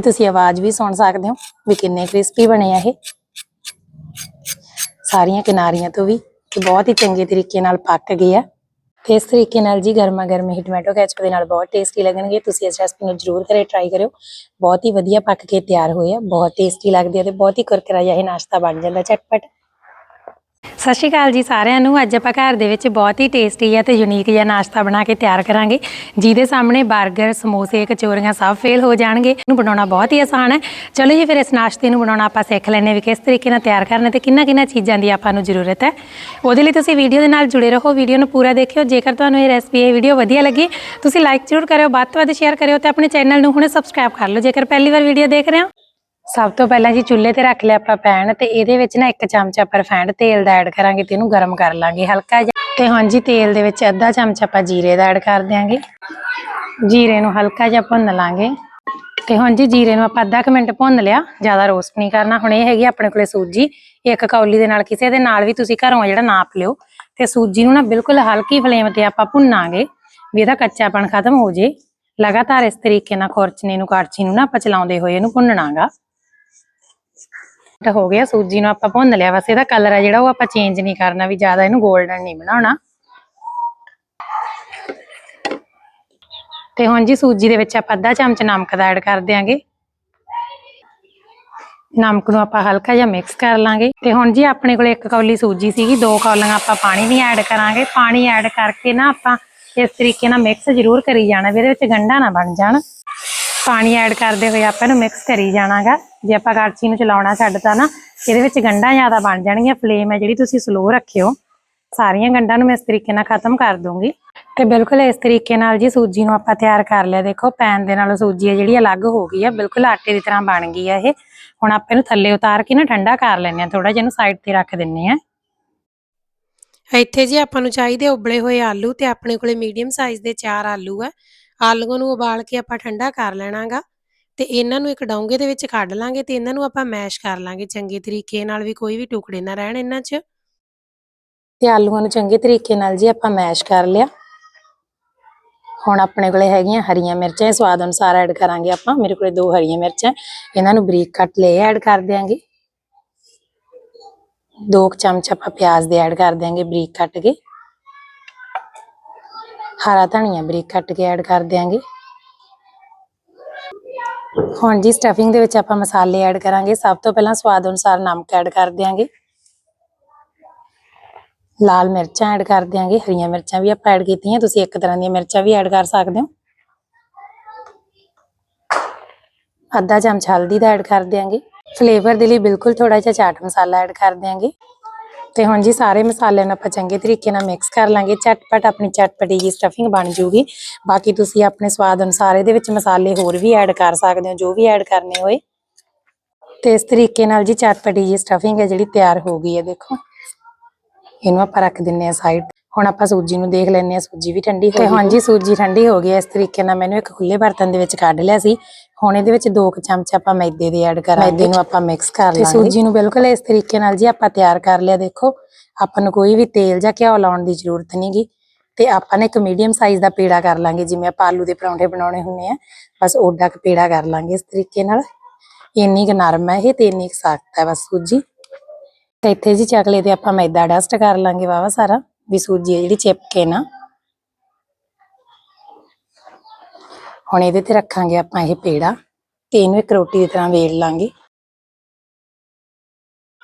ਤੁਸੀਂ ਆਵਾਜ਼ ਵੀ ਸੁਣ ਸਕਦੇ ਹੋ ਵੀ ਕਿੰਨੇ ਕ੍ਰਿਸਪੀ ਬਣੇ ਆ ਇਹ। ਸਾਰੀਆਂ ਕਿਨਾਰੀਆਂ ਤੋਂ ਵੀ ਤੇ ਬਹੁਤ ਹੀ ਚੰਗੇ ਤਰੀਕੇ ਨਾਲ ਪੱਕ ਗਏ ਆ। ਤੇ ਇਸ ਤਰੀਕੇ ਨਾਲ ਜੀ ਗਰਮਾ ਗਰਮ ਹੀ ਟੋਮੈਟੋ ਕੈਚਪ ਦੇ ਨਾਲ ਬਹੁਤ ਟੇਸਟੀ ਲੱਗਣਗੇ। ਤੁਸੀਂ ਇਸ ਰੈਸਪੀ ਨੂੰ ਜ਼ਰੂਰ ਘਰੇ ਟਰਾਈ ਕਰਿਓ। ਬਹੁਤ ਹੀ ਵਧੀਆ ਪੱਕ ਕੇ ਤਿਆਰ ਹੋਏ ਆ, ਬਹੁਤ ਟੇਸਟੀ ਲੱਗਦੇ ਆ ਤੇ ਬਹੁਤ ਹੀ ਕੁਰਕਰਾ ਜਿਹਾ ਇਹ ਨਾਸ਼ਤਾ ਬਣ ਜਾਂਦਾ ਝਟਪਟ। ਸਤਿ ਸ਼੍ਰੀ ਅਕਾਲ ਜੀ ਸਾਰਿਆਂ ਨੂੰ। ਅੱਜ ਆਪਾਂ ਘਰ ਦੇ ਵਿੱਚ ਬਹੁਤ ਹੀ ਟੇਸਟੀ ਆ ਤੇ ਯੂਨੀਕ ਜਿਹਾ ਨਾਸ਼ਤਾ ਬਣਾ ਕੇ ਤਿਆਰ ਕਰਾਂਗੇ। ਜਿਹਦੇ ਸਾਹਮਣੇ 버ਗਰ ਸਮੋਸੇ, ਕਚੋਰੀਆਂ ਸਭ ਫੇਲ ਹੋ ਜਾਣਗੇ। ਇਹਨੂੰ ਬਣਾਉਣਾ ਬਹੁਤ ਹੀ ਆਸਾਨ ਹੈ। ਚਲੋ ਜੀ, ਫਿਰ ਇਸ ਨਾਸ਼ਤੇ ਨੂੰ ਬਣਾਉਣਾ ਆਪਾਂ ਸਿੱਖ ਲੈਣੇ ਵੀ ਕਿਸ ਤਰੀਕੇ ਨਾਲ ਤਿਆਰ ਕਰਨਾ ਤੇ ਕਿੰਨਾ ਕਿੰਨਾ ਚੀਜ਼ਾਂ ਦੀ ਆਪਾਂ ਨੂੰ ਜ਼ਰੂਰਤ ਹੈ। ਉਹਦੇ ਲਈ ਤੁਸੀਂ ਵੀਡੀਓ ਦੇ ਨਾਲ ਜੁੜੇ ਰਹੋ। ਵੀਡੀਓ ਨੂੰ ਪੂਰਾ ਦੇਖਿਓ। ਜੇਕਰ ਤੁਹਾਨੂੰ ਇਹ ਰੈਸਪੀ ਇਹ ਵੀਡੀਓ ਵਧੀਆ ਲੱਗੀ, ਤੁਸੀਂ ਲਾਈਕ ਜ਼ਰੂਰ ਕਰਿਓ, ਵੱਧ ਤੋਂ ਵੱਧ ਸ਼ੇਅਰ ਕਰਿਓ ਤੇ ਆਪਣੇ ਚੈਨਲ ਨੂੰ ਹੁਣੇ ਸਬਸਕ੍ਰਾਈਬ ਕਰ ਲਓ। ਜੇਕਰ ਪਹਿਲੀ ਵਾਰ ਵੀਡੀਓ ਦੇਖ ਰਹੇ ਹੋ ਸਭ ਤੋਂ ਪਹਿਲਾਂ ਜੀ ਚੁੱਲ੍ਹੇ ਤੇ ਰੱਖ ਲਿਆ ਆਪਾਂ ਪੈਨ ਤੇ ਇਹਦੇ ਵਿੱਚ ਨਾ ਇੱਕ ਚਮਚ ਆਪਾਂ ਰਿਫਾਈਂਡ ਤੇਲ ਦਾ ਐਡ ਕਰਾਂਗੇ ਤੇ ਇਹਨੂੰ ਗਰਮ ਕਰ ਲਾਂਗੇ ਹਲਕਾ ਜਿਹਾ। ਤੇ ਹਾਂਜੀ ਤੇਲ ਦੇ ਵਿੱਚ ਅੱਧਾ ਚਮਚ ਆਪਾਂ ਜੀਰੇ ਦਾ ਐਡ ਕਰ ਦਿਆਂਗੇ। ਜੀਰੇ ਨੂੰ ਹਲਕਾ ਜਿਹਾ ਭੁੰਨ ਲਾਂਗੇ। ਤੇ ਹੁਣ ਜੀ ਜੀਰੇ ਨੂੰ ਆਪਾਂ ਅੱਧਾ ਮਿੰਟ ਭੁੰਨ ਲਿਆ। ਜ਼ਿਆਦਾ ਰੋਸਟ ਨਹੀਂ ਕਰਨਾ। ਹੁਣ ਇਹ ਹੈਗੀ ਆਪਣੇ ਕੋਲੇ ਸੂਜੀ। ਇੱਕ ਕੌਲੀ ਦੇ ਨਾਲ ਕਿਸੇ ਦੇ, ਨਾਲ ਵੀ ਤੁਸੀਂ ਘਰੋਂ ਜਿਹੜਾ ਨਾਪ ਲਿਓ। ਤੇ ਸੂਜੀ ਨੂੰ ਨਾ ਬਿਲਕੁਲ ਹਲਕੀ ਫਲੇਮ ਤੇ ਆਪਾਂ ਭੁੰਨਾਂਗੇ। ਵੀ ਇਹਦਾ ਕੱਚਾਪਣ ਖਤਮ ਹੋ ਜੇ। ਲਗਾਤਾਰ ਇਸ ਤਰੀਕੇ ਨਾਲ ਖੁਰਚਣੇ ਨੂੰ ਕੜਛੀ ਨੂੰ ਨਾ ਆਪਾਂ ਚਲਾਉਂਦੇ ਹੋਏ ਇਹਨੂੰ ਭੁੰਨਣਾਗਾ। ਤਾਂ ਹੋ ਗਿਆ। ਸੂਜੀ ਨੂੰ ਆਪਾਂ ਭੁੰਨ ਲਿਆ। ਬਸ ਇਹਦਾ ਕਲਰ ਹੈ ਜਿਹੜਾ, ਉਹ ਆਪਾਂ ਚੇਂਜ ਨਹੀਂ ਕਰਨਾ ਵੀ ਜ਼ਿਆਦਾ ਇਹਨੂੰ 골ਡਨ ਨਹੀਂ ਬਣਾਉਣਾ। ਤੇ ਹੁਣ ਜੀ ਸੂਜੀ ਦੇ ਵਿੱਚ ਆਪਾਂ ਅੱਧਾ ਚਮਚ ਨਮਕ ਦਾ ਐਡ ਕਰ ਦਿਆਂਗੇ। ਨਮਕ ਨੂੰ ਆਪਾਂ ਹਲਕਾ ਜਿਹਾ ਮਿਕਸ ਕਰ ਲਾਂਗੇ। ਤੇ ਹੁਣ ਜੀ ਆਪਣੇ ਕੋਲ ਇੱਕ ਕੌਲੀ ਸੂਜੀ ਸੀਗੀ, ਦੋ ਕੌਲੀਆਂ ਆਪਾਂ ਪਾਣੀ ਦੀ ਐਡ ਕਰਾਂਗੇ। ਪਾਣੀ ਐਡ ਕਰਕੇ ਨਾ ਆਪਾਂ ਇਸ ਤਰੀਕੇ ਨਾਲ ਮਿਕਸ ਜ਼ਰੂਰ ਕਰੀ ਜਾਣਾ ਵੀ ਇਹਦੇ ਵਿੱਚ ਗੰਢਾ ਨਾ ਬਣ ਜਾਣ। ਪਾਣੀ ਐਡ ਕਰਦੇ ਹੋਏ ਆਪਾਂ ਇਹਨੂੰ ਮਿਕਸ ਕਰੀ ਜਾਣਾਗਾ। ਜੇ ਆਪਾਂ ਕੜਛੀ ਨੂੰ ਚਲਾਉਣਾ ਛੱਡਤਾ ਨਾ, ਇਹਦੇ ਵਿੱਚ ਗੰਢਾਂ ਜ਼ਿਆਦਾ ਬਣ ਜਾਣਗੀਆਂ ਫਲੇਮ ਹੈ ਜਿਹੜੀ ਤੁਸੀਂ ਸਲੋ ਰੱਖਿਓ। ਸਾਰੀਆਂ ਗੰਢਾਂ ਨੂੰ ਮੈਂ ਇਸ ਤਰੀਕੇ ਨਾਲ ਖਤਮ ਕਰ ਦੂੰਗੀ ਤੇ ਬਿਲਕੁਲ ਇਸ ਤਰੀਕੇ ਨਾਲ ਜੀ ਸੂਜੀ ਨੂੰ ਆਪਾਂ ਤਿਆਰ ਕਰ ਲਿਆ। ਦੇਖੋ, ਪੈਨ ਦੇ ਨਾਲ ਸੂਜੀ ਹੈ ਜਿਹੜੀ ਅਲੱਗ ਹੋ ਗਈ ਹੈ, ਬਿਲਕੁਲ ਆਟੇ ਦੀ ਤਰ੍ਹਾਂ ਬਣ ਗਈ ਹੈ ਇਹ। ਹੁਣ ਆਪਾਂ ਇਹਨੂੰ ਥੱਲੇ ਉਤਾਰ ਕੇ ਨਾ ਠੰਡਾ ਕਰ ਲੈਂਦੇ ਆ ਥੋੜਾ ਜਿਹਾ ਇਹਨੂੰ ਸਾਈਡ ਤੇ ਰੱਖ ਦਿੰਨੇ ਆ ਇੱਥੇ ਜੀ ਆਪਾਂ ਨੂੰ ਚਾਹੀਦੇ ਉਬਲੇ ਹੋਏ ਆਲੂ ਤੇ ਆਪਣੇ ਕੋਲੇ ਮੀਡੀਅਮ ਸਾਈਜ਼ ਦੇ ਚਾਰ ਆਲੂ ਆ। ਆਲੂਆਂ ਨੂੰ ਉਬਾਲ ਕੇ ਆਪਾਂ ਠੰਡਾ ਕਰ ਲੈਣਾਗਾ ਤੇ ਇਹਨਾਂ ਨੂੰ ਇੱਕ ਡੋਂਗੇ ਦੇ ਵਿੱਚ ਕੱਢ ਲਾਂਗੇ ਤੇ ਇਹਨਾਂ ਨੂੰ ਆਪਾਂ ਮੈਸ਼ ਕਰ ਲਾਂਗੇ ਚੰਗੇ ਤਰੀਕੇ ਨਾਲ ਵੀ ਕੋਈ ਵੀ ਟੁਕੜੇ ਨਾ ਰਹਿਣ ਇਹਨਾਂ 'ਚ। ਤੇ ਆਲੂਆਂ ਨੂੰ ਚੰਗੇ ਤਰੀਕੇ ਨਾਲ ਜੀ ਆਪਾਂ ਮੈਸ਼ ਕਰ ਲਿਆ। ਹੁਣ ਆਪਣੇ ਕੋਲੇ ਹੈਗੀਆਂ ਹਰੀਆਂ ਮਿਰਚਾਂ, ਇਹ ਸਵਾਦ ਅਨੁਸਾਰ ਐਡ ਕਰਾਂਗੇ ਆਪਾਂ। ਮੇਰੇ ਕੋਲੇ ਦੋ ਹਰੀਆਂ ਮਿਰਚਾਂ, ਇਹਨਾਂ ਨੂੰ ਬਰੀਕ ਕੱਟ ਲਏ ਐਡ ਕਰ ਦਿਆਂਗੇ। ਦੋ ਕੁ ਚਮਚ ਆਪਾਂ ਪਿਆਜ਼ ਦੇ ਐਡ ਕਰ ਦਿਆਂਗੇ ਬਰੀਕ ਕੱਟ ਕੇ। ਹਰਾ ਧਨੀਆ ਬਰੀਕ ਕੱਟ ਕੇ ਐਡ ਕਰ ਦਿਆਂਗੇ। ਹੁਣ ਜੀ ਸਟਫਿੰਗ ਦੇ ਵਿੱਚ ਆਪਾਂ ਮਸਾਲੇ ਐਡ ਕਰਾਂਗੇ। ਸਭ ਤੋਂ ਪਹਿਲਾਂ ਸਵਾਦ ਅਨੁਸਾਰ ਨਮਕ ਐਡ ਕਰ ਦਿਆਂਗੇ। ਲਾਲ ਮਿਰਚਾਂ ਐਡ ਕਰ ਦਿਆਂਗੇ। ਹਰੀਆਂ ਮਿਰਚਾਂ ਵੀ ਆਪਾਂ ਐਡ ਕੀਤੀਆਂ। ਤੁਸੀਂ ਇੱਕ ਤਰ੍ਹਾਂ ਦੀਆਂ ਮਿਰਚਾਂ ਵੀ ਐਡ ਕਰ ਸਕਦੇ ਹੋ। ਅੱਧਾ ਚਮਚ ਹਲਦੀ ਦਾ ਐਡ ਕਰ ਦਿਆਂਗੇ। ਫਲੇਵਰ ਦੇ ਲਈ ਬਿਲਕੁਲ ਥੋੜਾ ਜਿਹਾ ਚਾਟ ਮਸਾਲਾ ਐਡ ਕਰ ਦਿਆਂਗੇ। ਤੇ ਹੁਣ ਜੀ ਸਾਰੇ ਮਸਾਲਿਆਂ ਨੂੰ ਆਪਾਂ ਚੰਗੇ ਤਰੀਕੇ ਨਾਲ ਮਿਕਸ ਕਰ ਲਾਂਗੇ। ਚਟਪਟ ਆਪਣੀ ਚਟਪਟੀ ਜੀ ਸਟਫਿੰਗ ਬਣ ਜੂਗੀ। ਬਾਕੀ ਤੁਸੀਂ ਆਪਣੇ ਸਵਾਦ ਅਨੁਸਾਰ ਇਹਦੇ ਵਿੱਚ ਮਸਾਲੇ ਹੋਰ ਵੀ ਐਡ ਕਰ ਸਕਦੇ ਹੋ ਜੋ ਵੀ ਐਡ ਕਰਨੇ ਹੋਏ। ਤੇ ਇਸ ਤਰੀਕੇ ਨਾਲ ਜੀ ਚਟਪਟੀ ਜੀ ਸਟਫਿੰਗ ਹੈ ਜਿਹੜੀ ਤਿਆਰ ਹੋ ਗਈ ਹੈ ਦੇਖੋ। ਇਹਨੂੰ ਆਪਾਂ ਰੱਖ ਦਿੰਨੇ ਆ ਸਾਈਡ ਹੁਣ ਆਪਾਂ ਸੂਜੀ ਨੂੰ ਦੇਖ ਲੈਂਦੇ ਆ ਸੂਜੀ ਵੀ ਠੰਡੀ ਹੋ ਗਈ। ਤੇ ਹਾਂਜੀ ਸੂਜੀ ਠੰਡੀ ਹੋ ਗਈ ਹੈ ਇਸ ਤਰੀਕੇ ਨਾਲ ਮੈਨੂੰ ਇੱਕ ਖੁੱਲੇ ਬਰਤਨ ਦੇ ਵਿੱਚ ਕੱਢ ਲਿਆ ਸੀ। ਹੁਣ ਇਹਦੇ ਵਿੱਚ ਦੋ ਕੁ ਚਮਚ ਆਪਾਂ ਮੈਦੇ ਦੇ ਐਡ ਕਰਾਂਗੇ। ਮੈਦੇ ਨੂੰ ਆਪਾਂ ਮਿਕਸ ਕਰ ਲਾਂਗੇ। ਸੂਜੀ ਨੂੰ ਬਿਲਕੁਲ ਇਸ ਤਰੀਕੇ ਨਾਲ ਜੀ ਆਪਾਂ ਤਿਆਰ ਕਰ ਲਿਆ ਦੇਖੋ। ਆਪਾਂ ਨੂੰ ਕੋਈ ਵੀ ਤੇਲ ਜਾਂ ਘਿਓ ਲਾਉਣ ਦੀ ਜ਼ਰੂਰਤ ਨਹੀਂਗੀ ਤੇ ਆਪਾਂ ਨੇ ਇੱਕ ਮੀਡੀਅਮ ਸਾਈਜ਼ ਦਾ ਪੇੜਾ ਕਰ ਲਾਂਗੇ ਜਿਵੇਂ ਆਪਾਂ ਆਲੂ ਦੇ ਪਰੌਂਠੇ ਬਣਾਉਣੇ ਹੁੰਦੇ ਆ। ਬਸ ਓਡਾ ਕੁ ਪੇੜਾ ਕਰ ਲਾਂਗੇ ਇਸ ਤਰੀਕੇ ਨਾਲ। ਇੰਨੀ ਕੁ ਨਰਮ ਹੈ ਇਹ ਤੇ ਇੰਨੀ ਕੁ ਸਖਤ ਹੈ ਬਸ ਸੂਜੀ। ਤੇ ਇੱਥੇ ਜੀ ਚਕਲੇ ਤੇ ਆਪਾਂ ਮੈਦਾ ਡਸਟ ਕਰ ਲਾਂਗੇ ਵਾਵਾ ਸਾਰਾ। ਵੀ ਸੂਜੀ ਜਿਹੜੀ ਚਿਪਕੇ ਨਾ। ਹੁਣ ਇਹਦੇ ਤੇ ਰੱਖਾਂਗੇ ਆਪਾਂ ਇਹ ਪੇੜਾ ਤੇ ਇਹਨੂੰ ਇੱਕ ਰੋਟੀ ਦੀ ਤਰ੍ਹਾਂ ਵੇਲ ਲਾਂਗੇ।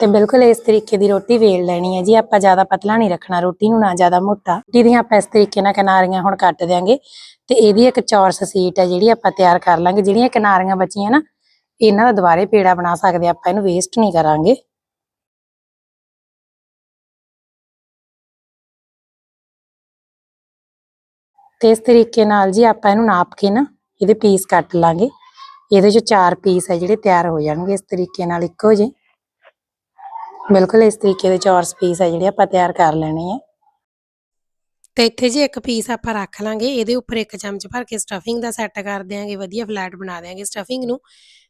ਤੇ ਬਿਲਕੁਲ ਇਸ ਤਰੀਕੇ ਦੀ ਰੋਟੀ ਵੇਲ ਲੈਣੀ ਹੈ ਜੀ। ਆਪਾਂ ਜ਼ਿਆਦਾ ਪਤਲਾ ਨਹੀਂ ਰੱਖਣਾ ਰੋਟੀ ਨੂੰ, ਨਾ ਜ਼ਿਆਦਾ ਮੋਟਾ। ਰੋਟੀ ਦੀਆਂ ਆਪਾਂ ਇਸ ਤਰੀਕੇ ਨਾਲ ਕਿਨਾਰੀਆਂ ਹੁਣ ਕੱਟ ਦਿਆਂਗੇ। ਤੇ ਇਹਦੀ ਇੱਕ ਚੌਰਸ ਸੀਟ ਹੈ ਜਿਹੜੀ ਆਪਾਂ ਤਿਆਰ ਕਰ ਲਾਂਗੇ। ਜਿਹੜੀਆਂ ਕਿਨਾਰੀਆਂ ਬਚੀਆਂ ਨਾ, ਇਹਨਾਂ ਦਾ ਦੁਬਾਰੇ ਪੇੜਾ ਬਣਾ ਸਕਦੇ ਆਪਾਂ ਇਹਨੂੰ ਵੇਸਟ ਨਹੀਂ ਕਰਾਂਗੇ। ਤੇ ਇਸ ਤਰੀਕੇ ਨਾਲ ਜੀ ਆਪਾਂ ਇਹਨੂੰ ਨਾਪ ਕੇ ਨਾ ਇਹਦੇ ਪੀਸ ਕੱਟ ਲਾਂਗੇ। ਇਹਦੇ ਚੋਂ ਚਾਰ ਪੀਸ ਹੈ ਜਿਹੜੇ ਤਿਆਰ ਹੋ ਜਾਣਗੇ। ਇਸ ਤਰੀਕੇ ਨਾਲ ਇੱਕੋ ਜਿਹੇ। ਬਿਲਕੁਲ ਇਸ ਤਰੀਕੇ ਦੇ ਚੌਰਸ ਪੀਸ ਹੈ ਜਿਹੜੇ ਆਪਾਂ ਤਿਆਰ ਕਰ ਲੈਣੇ ਆ। ਤੇ ਇੱਥੇ ਜੀ ਇੱਕ ਪੀਸ ਆਪਾਂ ਰੱਖ ਲਾਂਗੇ, ਇਹਦੇ ਉੱਪਰ ਇੱਕ ਚਮਚ ਭਰ ਕੇ ਸਟਫਿੰਗ ਦਾ ਸੈੱਟ ਕਰ ਦਿਆਂਗੇ। ਵਧੀਆ ਫਲੈਟ ਬਣਾ ਦਿਆਂਗੇ ਸਟਫਿੰਗ ਨੂੰ।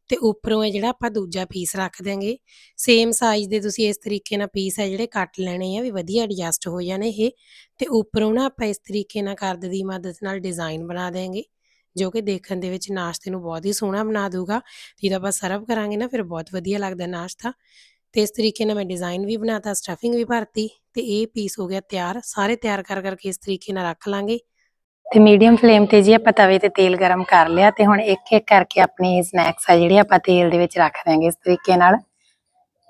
ਤੇ ਉੱਪਰੋਂ ਇਹ ਜਿਹੜਾ ਆਪਾਂ ਦੂਜਾ ਪੀਸ ਰੱਖ ਦਿਆਂਗੇ। ਸੇਮ ਸਾਈਜ਼ ਦੇ ਤੁਸੀਂ ਇਸ ਤਰੀਕੇ ਨਾਲ ਪੀਸ ਹੈ ਜਿਹੜੇ ਕੱਟ ਲੈਣੇ ਆ, ਵੀ ਵਧੀਆ ਐਡਜਸਟ ਹੋ ਜਾਣੇ ਇਹ। ਤੇ ਉੱਪਰੋਂ ਨਾ ਆਪਾਂ ਇਸ ਤਰੀਕੇ ਨਾਲ ਕਰਦ ਦੀ ਮਦਦ ਨਾਲ ਡਿਜ਼ਾਈਨ ਬਣਾ ਦਿਆਂਗੇ। ਜੋ ਕਿ ਦੇਖਣ ਦੇ ਵਿੱਚ ਨਾਸ਼ਤੇ ਨੂੰ ਬਹੁਤ ਹੀ ਸੋਹਣਾ ਬਣਾ ਦੂਗਾ ਜਦੋਂ ਆਪਾਂ ਸਰਵ ਕਰਾਂਗੇ ਨਾ, ਫਿਰ ਬਹੁਤ ਵਧੀਆ ਲੱਗਦਾ ਨਾਸ਼ਤਾ। ਤੇ ਇਸ ਤਰੀਕੇ ਨਾਲ ਮੈਂ ਡਿਜ਼ਾਈਨ ਵੀ ਬਣਾਤਾ, ਸਟਫਿੰਗ ਵੀ ਭਰਤੀ, ਤੇ ਇਹ ਪੀਸ ਹੋ ਗਿਆ ਤਿਆਰ। ਸਾਰੇ ਤਿਆਰ ਕਰ ਕਰਕੇ ਇਸ ਤਰੀਕੇ ਨਾਲ ਰੱਖ ਲਾਂਗੇ। ਤੇ ਮੀਡੀਅਮ ਫਲੇਮ ਤੇ ਜੀ ਆਪਾਂ ਤਵੇ ਤੇ ਤੇਲ ਗਰਮ ਕਰ ਲਿਆ ਤੇ ਹੁਣ ਇੱਕ ਇੱਕ ਕਰਕੇ ਆਪਣੇ ਸਨੈਕਸ ਆ ਜਿਹੜੇ ਆਪਾਂ ਤੇਲ ਦੇ ਵਿੱਚ ਰੱਖ ਦਾਂਗੇ ਇਸ ਤਰੀਕੇ ਨਾਲ।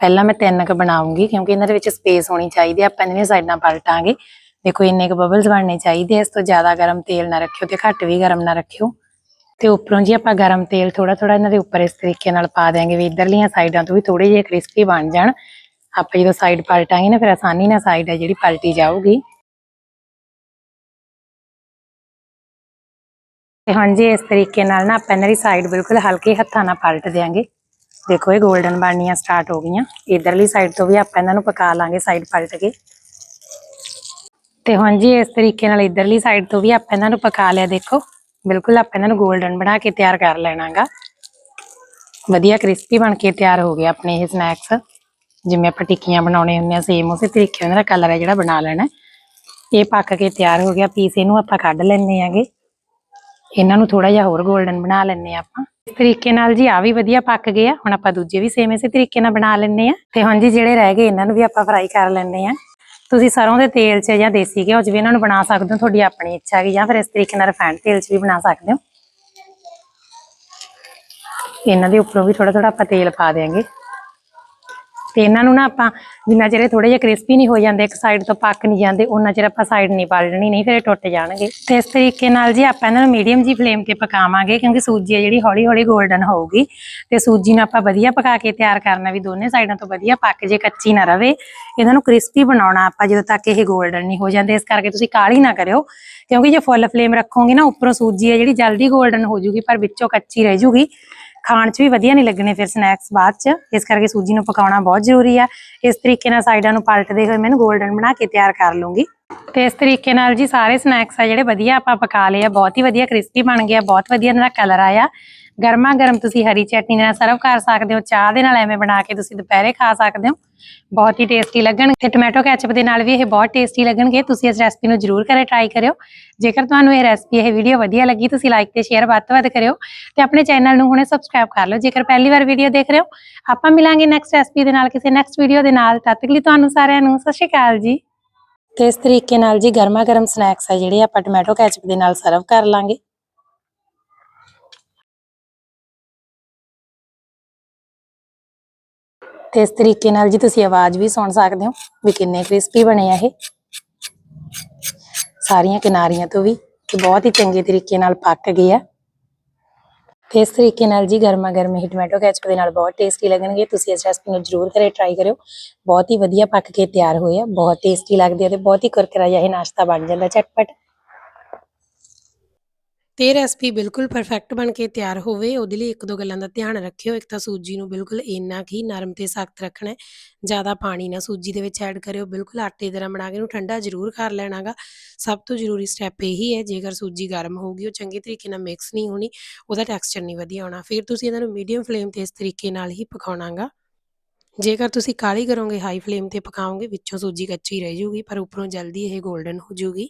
ਪਹਿਲਾਂ ਮੈਂ ਤਿੰਨ ਕ ਬਣਾਉਂਗੀ ਕਿਉਂਕਿ ਇਹਨਾਂ ਦੇ ਵਿੱਚ ਸਪੇਸ ਹੋਣੀ ਚਾਹੀਦੀ ਆ, ਆਪਾਂ ਇਹਨਾਂ ਸਾਈਡਾਂ ਪਲਟਾਂਗੇ। ਦੇਖੋ ਇੰਨੇ ਕ ਬਬਲਸ ਬਣਨੇ ਚਾਹੀਦੇ ਇਸ ਤੋਂ ਜ਼ਿਆਦਾ ਗਰਮ ਤੇਲ ਨਾ ਰੱਖਿਓ ਤੇ ਘੱਟ ਵੀ ਗਰਮ ਨਾ ਰੱਖਿਓ। ਤੇ ਉੱਪਰੋਂ ਜੀ ਆਪਾਂ ਗਰਮ ਤੇਲ ਥੋੜਾ ਥੋੜਾ ਇਹਨਾਂ ਦੇ ਉੱਪਰ ਇਸ ਤਰੀਕੇ ਨਾਲ ਪਾ ਦਿਆਂਗੇ ਵੀ ਇਧਰਲੀਆਂ ਸਾਈਡਾਂ ਤੋਂ ਵੀ ਥੋੜੇ ਜਿਹੇ ਕ੍ਰਿਸਪੀ ਬਣ ਜਾਣ। ਆਪਾਂ ਜਦੋਂ ਸਾਈਡ ਪਲਟਾਂਗੇ ਨਾ, ਫਿਰ ਆਸਾਨੀ ਨਾਲ ਸਾਈਡ ਹੈ ਜਿਹੜੀ ਪਲਟੀ ਜਾਊਗੀ। ਤੇ ਹੁਣ ਜੀ ਇਸ ਤਰੀਕੇ ਨਾਲ ਨਾ ਆਪਾਂ ਇਹਨਾਂ ਦੀ ਸਾਈਡ ਬਿਲਕੁਲ ਹਲਕੇ ਹੱਥਾਂ ਨਾਲ ਪਲਟ ਦਿਆਂਗੇ। ਦੇਖੋ ਇਹ 골ਡਨ ਬਣਨੀਆਂ ਸਟਾਰਟ ਹੋ ਗਈਆਂ। ਇਧਰਲੀ ਸਾਈਡ ਤੋਂ ਵੀ ਆਪਾਂ ਇਹਨਾਂ ਨੂੰ ਪਕਾ ਲਾਂਗੇ ਸਾਈਡ ਪਲਟ ਕੇ। ਤੇ ਹੁਣ ਜੀ ਇਸ ਤਰੀਕੇ ਨਾਲ ਇਧਰਲੀ ਸਾਈਡ ਤੋਂ ਵੀ ਆਪਾਂ ਇਹਨਾਂ ਨੂੰ ਪਕਾ ਲਿਆ, ਦੇਖੋ। ਬਿਲਕੁਲ ਆਪਾਂ ਇਹਨਾਂ ਨੂੰ 골ਡਨ ਬਣਾ ਕੇ ਤਿਆਰ ਕਰ ਲੈਣਾਗਾ। ਵਧੀਆ ਕ੍ਰਿਸਪੀ ਬਣ ਕੇ ਤਿਆਰ ਹੋ ਗਿਆ ਆਪਣੇ ਇਹ ਸਨੈਕਸ ਜਿਵੇਂ ਆਪਾਂ ਟਿੱਕੀਆਂ ਬਣਾਉਣੇ ਹੁੰਦੇ ਆ ਸੇਮ ਉਸੇ ਤਰੀਕੇ ਉਹਨਾਂ ਦਾ ਕਲਰ ਹੈ ਜਿਹੜਾ ਬਣਾ ਲੈਣਾ ਇਹ ਪੱਕ ਕੇ ਤਿਆਰ ਹੋ ਗਿਆ ਪੀਸ ਇਹਨੂੰ ਆਪਾਂ ਕੱਢ ਲੈਣੇ ਆਗੇ। ਇਹਨਾਂ ਨੂੰ ਥੋੜਾ ਜਿਹਾ ਹੋਰ 골ਡਨ ਬਣਾ ਲੈਣੇ ਆ ਆਪਾਂ। ਇਸ ਤਰੀਕੇ ਨਾਲ ਜੀ ਆ ਵੀ ਵਧੀਆ ਪੱਕ ਗਏ ਆ। ਹੁਣ ਆਪਾਂ ਦੂਜੇ ਵੀ ਸੇਮ ਇਸੇ ਤਰੀਕੇ ਨਾਲ ਬਣਾ ਲੈਣੇ ਆ ਤੇ ਹੁਣ ਜੀ ਜਿਹੜੇ ਰਹਿ ਗਏ, ਇਹਨਾਂ ਨੂੰ ਵੀ ਆਪਾਂ ਫਰਾਈ ਕਰ ਲੈਣੇ ਆ ਤੁਸੀਂ ਸਰੋਂ ਦੇ ਤੇਲ 'ਚ ਜਾਂ ਦੇਸੀ ਘਿਓ 'ਚ ਵੀ ਇਹਨਾਂ ਨੂੰ ਬਣਾ ਸਕਦੇ ਹੋ, ਤੁਹਾਡੀ ਆਪਣੀ ਇੱਛਾ ਹੈਗੀ ਜਾਂ ਫਿਰ ਇਸ ਤਰੀਕੇ ਨਾਲ ਰਿਫਾਈਨਡ ਤੇਲ 'ਚ ਵੀ ਬਣਾ ਸਕਦੇ ਹੋ। ਇਹਨਾਂ ਦੇ ਉੱਪਰੋਂ ਵੀ ਥੋੜਾ ਥੋੜਾ ਆਪਾਂ ਤੇਲ ਪਾ ਦੇਾਂਗੇ ਤੇ ਇਹਨਾਂ ਨੂੰ ਨਾ ਆਪਾਂ ਜਿੰਨਾ ਚਿਰ ਥੋੜੇ ਜਿਹਾ ਕ੍ਰਿਸਪੀ ਨਹੀਂ ਹੋ ਜਾਂਦੇ, ਇੱਕ ਸਾਈਡ ਤੋਂ ਪੱਕ ਨਹੀਂ ਜਾਂਦੇ, ਉਹਨਾਂ ਚਿਰ ਆਪਾਂ ਸਾਈਡ ਨਹੀਂ ਪਾਲਣੀ ਨਹੀਂ ਫਿਰ ਟੁੱਟ ਜਾਣਗੇ। ਤੇ ਇਸ ਤਰੀਕੇ ਨਾਲ ਜੀ ਆਪਾਂ ਇਹਨਾਂ ਨੂੰ ਮੀਡੀਅਮ ਜੀ ਫਲੇਮ ਤੇ ਪਕਾਵਾਂਗੇ, ਕਿਉਂਕਿ ਸੂਜੀ ਹੈ ਜਿਹੜੀ ਹੌਲੀ ਹੌਲੀ ਗੋਲਡਨ ਹੋਊਗੀ। ਤੇ ਸੂਜੀ ਨੂੰ ਆਪਾਂ ਵਧੀਆ ਪਕਾ ਕੇ ਤਿਆਰ ਕਰਨਾ ਵੀ ਦੋਨੇ ਸਾਈਡਾਂ ਤੋਂ ਵਧੀਆ ਪੱਕ ਜੇ, ਕੱਚੀ ਨਾ ਰਹੇ ਇਹਨਾਂ ਨੂੰ ਕ੍ਰਿਸਪੀ ਬਣਾਉਣਾ ਆਪਾਂ ਜਦੋਂ ਤੱਕ ਇਹ ਗੋਲਡਨ ਨਹੀਂ ਹੋ ਜਾਂਦੇ, ਇਸ ਕਰਕੇ ਤੁਸੀਂ ਕਾਲੀ ਨਾ ਕਰਿਓ। ਕਿਉਂਕਿ ਜੇ ਫੁੱਲ ਫਲੇਮ ਰੱਖੋਗੇ ਨਾ, ਉੱਪਰੋਂ ਸੂਜੀ ਹੈ ਜਿਹੜੀ ਜਲਦੀ ਗੋਲਡਨ ਹੋ ਜੂਗੀ, ਪਰ ਵਿੱਚੋਂ ਕੱਚੀ ਰਹਿ ਜੂਗੀ। ਖਾਣ 'ਚ ਵੀ ਵਧੀਆ ਨਹੀਂ ਲੱਗਣੇ ਫਿਰ ਸਨੈਕਸ ਬਾਅਦ 'ਚ। ਇਸ ਕਰਕੇ ਸੂਜੀ ਨੂੰ ਪਕਾਉਣਾ ਬਹੁਤ ਜ਼ਰੂਰੀ ਆ। ਇਸ ਤਰੀਕੇ ਨਾਲ ਸਾਈਡਾਂ ਨੂੰ ਪਲਟਦੇ ਹੋਏ ਮੈਨੂੰ 골ਡਨ ਬਣਾ ਕੇ ਤਿਆਰ ਕਰ ਲੂੰਗੀ। ਤੇ ਇਸ ਤਰੀਕੇ ਨਾਲ ਜੀ ਸਾਰੇ ਸਨੈਕਸ ਆ ਜਿਹੜੇ ਵਧੀਆ ਆਪਾਂ ਪਕਾ ਲਏ ਆ। ਬਹੁਤ ਹੀ ਵਧੀਆ ਕ੍ਰਿਸਪੀ ਬਣ ਗਿਆ ਬਹੁਤ ਵਧੀਆ ਇਹਨਾਂ ਦਾ ਕਲਰ ਆਇਆ। ਗਰਮਾ ਗਰਮ ਤੁਸੀਂ ਹਰੀ ਚਟਨੀ ਨਾਲ ਸਰਵ ਕਰ ਸਕਦੇ ਹੋ, ਚਾਹ ਦੇ ਨਾਲ ਐਵੇਂ ਬਣਾ ਕੇ ਤੁਸੀਂ ਦੁਪਹਿਰੇ ਖਾ ਸਕਦੇ ਹੋ। ਬਹੁਤ ਹੀ ਟੇਸਟੀ ਲੱਗਣ, ਤੇ ਟੋਮੈਟੋ ਕੈਚਅਪ ਦੇ ਨਾਲ ਵੀ ਇਹ ਬਹੁਤ ਟੇਸਟੀ ਲੱਗਣਗੇ, ਤੁਸੀਂ ਇਸ ਰੈਸਪੀ ਨੂੰ ਜਰੂਰ ਕਰੇ ਟਰਾਈ ਕਰਿਓ। ਜੇਕਰ ਤੁਹਾਨੂੰ ਇਹ ਰੈਸਪੀ ਇਹ ਵੀਡੀਓ ਵਧੀਆ ਲੱਗੀ, ਤੁਸੀਂ ਲਾਈਕ ਤੇ ਸ਼ੇਅਰ ਵੱਧ ਤੋਂ ਵੱਧ ਕਰਿਓ, ਤੇ ਆਪਣੇ ਚੈਨਲ ਨੂੰ ਹੁਣੇ ਸਬਸਕ੍ਰਾਈਬ ਕਰ ਲਓ। ਜੇਕਰ ਪਹਿਲੀ ਵਾਰ ਵੀਡੀਓ ਦੇਖ ਰਹੇ ਹੋ, ਆਪਾਂ ਮਿਲਾਂਗੇ ਨੈਕਸਟ ਰੈਸਪੀ ਦੇ ਨਾਲ ਕਿਸੇ ਨੈਕਸਟ ਵੀਡੀਓ ਦੇ ਨਾਲ। ਤਦ ਤੱਕ ਲਈ ਤੁਹਾਨੂੰ ਸਾਰਿਆਂ ਨੂੰ ਸਤਿ ਸ਼੍ਰੀ ਅਕਾਲ ਜੀ। ਤੇ ਇਸ ਤਰੀਕੇ ਨਾਲ ਜੀ ਗਰਮਾ ਗਰਮ ਸਨੈਕਸ ਆ ਜਿਹੜੇ ਆਪਾਂ ਟੋਮੈਟੋ ਕੈਚਅਪ ਦੇ ਨਾਲ ਸਰਵ ਕਰ ਲਾਂਗੇ। ਤੇ ਇਸ ਤਰੀਕੇ ਨਾਲ ਜੀ ਤੁਸੀਂ ਆਵਾਜ਼ ਵੀ ਸੁਣ ਸਕਦੇ ਹੋ ਵੀ ਕਿੰਨੇ ਕ੍ਰਿਸਪੀ ਬਣੇ ਆ ਇਹ। ਸਾਰੀਆਂ ਕਿਨਾਰੀਆਂ ਤੋਂ ਵੀ ਤੇ ਬਹੁਤ ਹੀ ਚੰਗੇ ਤਰੀਕੇ ਨਾਲ ਪੱਕ ਗਏ ਆ। ਤੇ ਇਸ ਤਰੀਕੇ ਨਾਲ ਜੀ ਗਰਮਾ ਗਰਮ ਹੀ ਟੋਮੈਟੋ ਕੈਚਪ ਦੇ ਨਾਲ ਬਹੁਤ ਟੇਸਟੀ ਲੱਗਣਗੇ। ਤੁਸੀਂ ਇਸ ਰੈਸਪੀ ਨੂੰ ਜਰੂਰ ਕਰੇ ਟਰਾਈ ਕਰਿਓ। ਬਹੁਤ ਹੀ ਵਧੀਆ ਪੱਕ ਕੇ ਤਿਆਰ ਹੋਏ ਆ। ਬਹੁਤ ਟੇਸਟੀ ਲੱਗਦੇ ਆ ਤੇ ਬਹੁਤ ਹੀ ਕੁਰਕਰਾ ਜਿਹਾ ਇਹ ਨਾਸ਼ਤਾ ਬਣ ਜਾਂਦਾ ਝਟਪਟ। ਤੇ ਰੈਸਪੀ ਬਿਲਕੁਲ ਪਰਫੈਕਟ ਬਣ ਕੇ ਤਿਆਰ ਹੋਵੇ, ਉਹਦੇ ਲਈ ਇੱਕ ਦੋ ਗੱਲਾਂ ਦਾ ਧਿਆਨ ਰੱਖਿਓ। ਇੱਕ ਤਾਂ ਸੂਜੀ ਨੂੰ ਬਿਲਕੁਲ ਇੰਨਾ ਹੀ ਨਰਮ ਤੇ ਸਖਤ ਰੱਖਣਾ ਹੈ, ਜ਼ਿਆਦਾ ਪਾਣੀ ਨਾ ਸੂਜੀ ਦੇ ਵਿੱਚ ਐਡ ਕਰਿਓ। ਬਿਲਕੁਲ ਆਟੇ ਤਰ੍ਹਾਂ ਬਣਾ ਕੇ ਇਹਨੂੰ ਠੰਡਾ ਜ਼ਰੂਰ ਕਰ ਲੈਣਾਗਾ ਸਭ ਤੋਂ ਜ਼ਰੂਰੀ ਸਟੈਪ ਇਹੀ ਹੈ, ਜੇਕਰ ਸੂਜੀ ਗਰਮ ਹੋਊਗੀ ਉਹ ਚੰਗੇ ਤਰੀਕੇ ਨਾਲ ਮਿਕਸ ਨਹੀਂ ਹੋਣੀ, ਉਹਦਾ ਟੈਕਸਚਰ ਨਹੀਂ ਵਧੀਆ ਆਉਣਾ। ਫਿਰ ਤੁਸੀਂ ਇਹਨਾਂ ਨੂੰ ਮੀਡੀਅਮ ਫਲੇਮ ਤੇ ਇਸ ਤਰੀਕੇ ਨਾਲ ਹੀ ਪਕਾਉਣਾਗਾ ਜੇਕਰ ਤੁਸੀਂ ਕਾਲੀ ਕਰੋਗੇ ਹਾਈ ਫਲੇਮ ਤੇ ਪਕਾਓਗੇ, ਵਿੱਚੋਂ ਸੂਜੀ ਕੱਚੀ ਰਹਿ ਜੂਗੀ, ਪਰ ਉੱਪਰੋਂ ਜਲਦੀ ਇਹ 골ਡਨ ਹੋ ਜੂਗੀ।